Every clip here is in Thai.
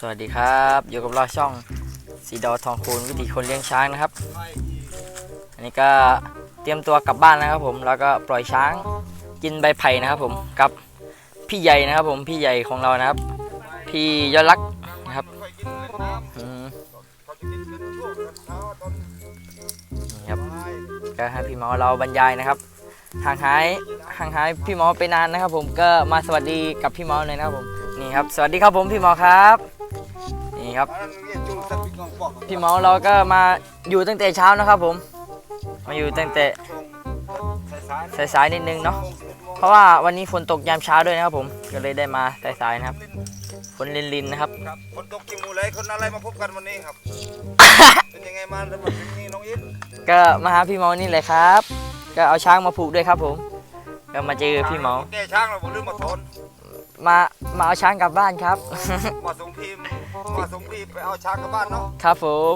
สวัสดีครับ อยู่กับเราช่องสีดอทองคูณวิถีคนเลี้ยงช้างนะครับ อันนี้ก็เตรียมตัวกลับบ้านนะครับผมแล้วก็ปล่อยช้างกินใบไผ่นะครับผมกับพี่ใหญ่นะครับผมพี่ใหญ่ของเรานะครับ พี่ยอดรักนะครับนี่ครับก็ให้พี่หมอเราบรรยายนะครับห่างหายห่างหายพี่หมอไปนานนะครับ ผมก็มาสวัสดีกับพี่หมอเลยนะครับผมนี่ครับ สวัสดีครับผมพี่หมอครับ ครับ พี่หมอเราก็มาอยู่ตั้งแต่เช้านะครับผม มาอยู่ตั้งแต่สายๆนิดนึงเนาะ เพราะว่าวันนี้ฝนตกยามเช้าด้วยนะครับผม ก็เลยได้มาสายๆนะครับ ฝนลินๆนะครับครับคนตกกิงมูไรคนอะไรมาพบกันวันนี้ครับ เป็นยังไงมาแล้วมาถึงนี่น้องอินก็มาหาพี่หมอนี่เลยครับ ก็เอาช้างมาผูกด้วยครับผม ก็มาเจอพี่หมอแกช้างเราบอกลืมมาทน มามาเอาช้างกลับบ้านครับมาส่งพีมมาส่งพีมไปเอาช้างกลับบ้านเนาะครับผม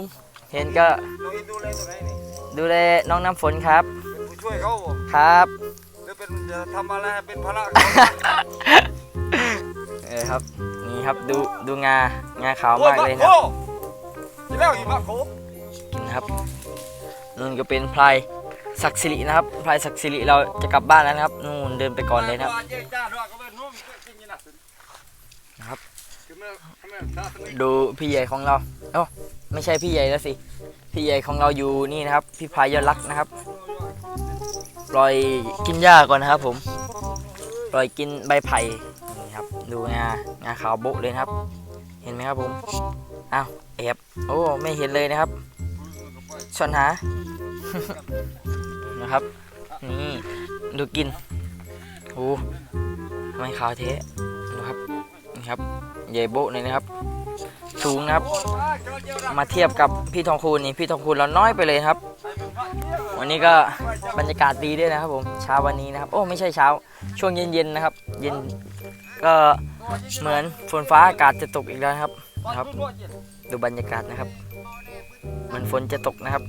เห็นก็น้องอินดูแลตัวไหนนี่ดูแลน้องน้ำฝนครับเป็นผู้ช่วยเขาบ่ครับ หรือเป็นจะทำอะไรให้เป็นภาระเออครับนี่ครับดูดูงางาขาวโอ้ยมากมาเลยโคนะครับที่แล้วอีมาโคกินนะครับนู่นก็เป็นพลายศักดิ์สิรินะครับพลายศักดิ์สิริเราจะกลับบ้านแล้วนะครับนู่นเดินไปก่อนเลยนะครับนะครับ ดูพี่ใหญ่ของเราเอ้าไม่ใช่พี่ใหญ่แล้วสิ พี่ใหญ่ของเราอยู่นี่นะครับ พี่พายยอดรักนะครับปล่อยกินหญ้าก่อนนะครับ ผมปล่อยกินใบไผ่นี่ครับ ดูงางาขาวโบะเลยครับ เห็นไหมครับผมอ้าวแอบโอ้ไม่เห็นเลยนะครับชนหานะครับนี่ดูกินโอ้ไม่ขาวเทะดูครับ นี่ครับใหญ่โบ๊ะเลยนะครับ สูงนะครับ มาเทียบกับพี่ทองคูณนี่พี่ทองคูณเราน้อยไปเลยครับ วันนี้ก็บรรยากาศดีด้วยนะครับผมเช้าวันนี้นะครับ โอ้ไม่ใช่เช้า ช่วงเย็นๆนะครับ เย็นก็เหมือนฝนฟ้าอากาศจะตกอีกแล้วครับครับ ดูบรรยากาศนะครับเหมือนฝนจะตกนะครับ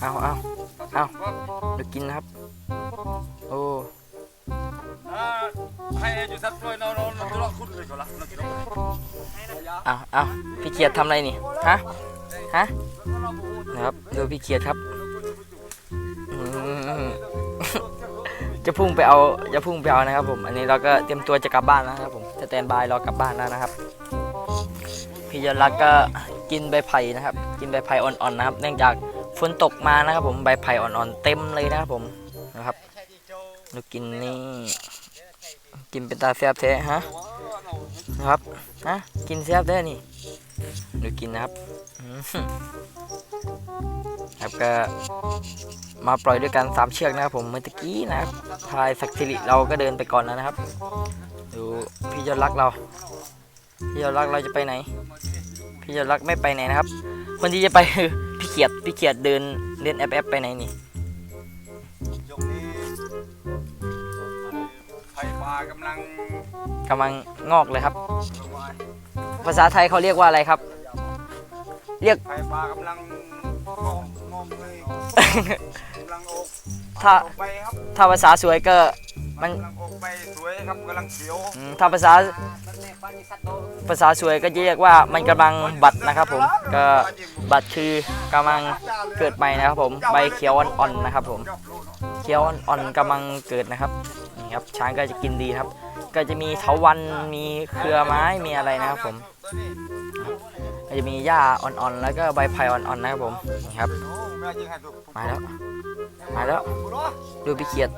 เอาเอาเอาเดี๋ยวกินนะครับ โอ้ เอาเอาพี่เขียดทำอะไรนี่ฮะฮะนะครับดูพี่เขียดครับจะพุ่งไปเอาจะพุ่งไปเอานะครับผมอันนี้เราก็เตรียมตัวจะกลับบ้านแล้วนะครับผมสแตนบายรอกลับบ้านแล้วนะครับ พี่ยอดรักก็กินใบไผ่นะครับ กินใบไผ่อ่อนๆนะครับ เนื่องจากฝนตกมานะครับผมใบไผ่อ่อนๆเต็มเลยนะครับผมนะครับดูกินนี่ กินเป็นตาแซ่บแท้ฮะนะครับฮะกินแซ่บได้นี่ดูกินนะครับครับก็มาปล่อยด้วยกันสามเชือกนะครับผมเมื่อตะกี้นะครับพลายศักดิ์สิริเราก็เดินไปก่อนแล้วนะครับดูพี่ยอดรักเราพี่ยอดรักเราจะไปไหน พี่ยอดรักไม่ไปไหนนะครับ คนที่จะไปคือพี่เขียดพี่เขียดเดินเล่นแอปแอปไปไหนนี่ากำลังกำลังงอกเลยครับ ภาษาไทยเขาเรียกว่าอะไรครับ เรียกไผ่ป่ากำลังงอมงอมเลยกำลังออกถ้า ออกไปครับถ้าภาษาสวยก็ มัน กำลังออกไปสวยครับกำลังเขียวอืมถ้าภาษาภาษาสวยก็จะเรียกว่ามันกำลังบัดนะครับผมก็บัดคือกำลังเกิดใหม่นะครับผมใบเขียวอ่อนๆนะครับผมเขียวอ่อนๆกำลังเกิดนะครับนี่ ครับช้างก็จะกินดีครับ ก็จะมีเถาวันมีเครือไม้มีอะไรนะครับผมก็จะมีหญ้าอ่อนๆ แล้วก็ใบไผ่อ่อนๆนะครับผมนี่ครับ มาแล้ว มาแล้ว ดูพี่เขียด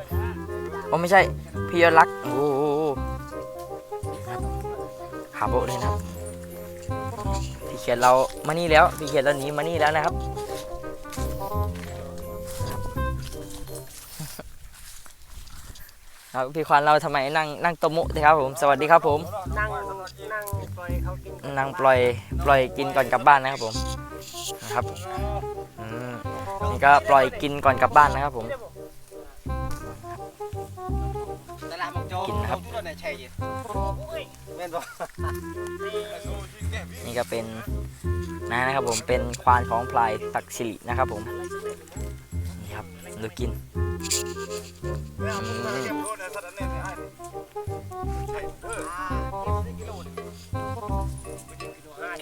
โอ้ไม่ใช่พี่ยอดรักโอ้หครับขาโบเลยนะครับพี่เขียดเรามานี่แล้วพี่เขียดเราหนีมานี่แล้วนะครับ ครับพี่ควันเราทำไมนั่งนั่งโตะมุสิครับผมสวัสดีครับผม นั่งนั่งปล่อยเขากินนั่งปล่อยปล่อยกินก่อนกลับบ้านนะครับผมนะครับอืมนี่ก็ปล่อยกินก่อนกลับบ้านนะครับผมตลาดมังโจกินนะครับตัวไหนใช่ยี่แม่นบ่นี่ก็เป็นนะนะครับผมเป็นควานของพลายศักดิ์สิรินะครับผมนี่ครับ ดูกิน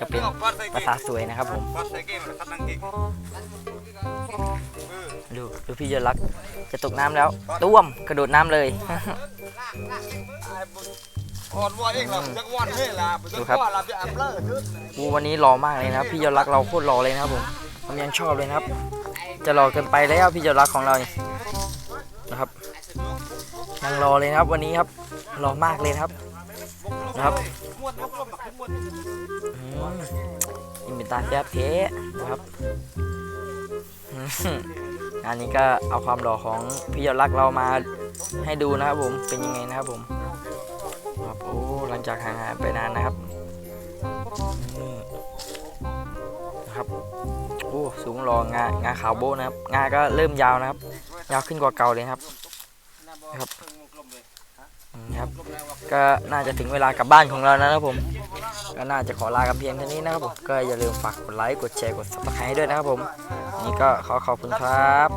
ก็เป็นภาษาสวยนะครับผม ดูดูพี่ยอดรัก จะตกน้ำแล้วต้วมกระโดดน้ำเลยดูครับวูวันนี้รอมากเลยนะพี่ยอดรักเราโคตรรอเลยนะครับผมผมยังชอบเลยนะครับ จะรอเกินไปแล้วพี่ยอดรักของเรานนะครับยังรอเลยนะครับวันนี้ครับ รอมากเลยครับนะครับม้วนยกลมบักขึ้นม้วนอืมอินเป็นตาแซ่บเทะนะครับอืมงานนี้ก็เอาความหล่อของพี่ยอดรักเรามาให้ดูนะครับผมเป็นยังไงนะครับผมครับโอ้หลังจากห่างหายไปนานนะครับนะครับ สูงรองางาขาวโบนะครับงาก็เริ่มยาวนะครับ ยาวขึ้นกว่าเก่าเลยครับครับครับ ก็น่าจะถึงเวลากลับบ้านของเราแล้วนะครับผม ก็น่าจะขอลากันเพียงเท่านี้นะครับผม ก็อย่าลืมฝากกดไลค์ กดแชร์ กด subscribe ให้ด้วยนะครับผม นี่ก็ขอขอบคุณครับ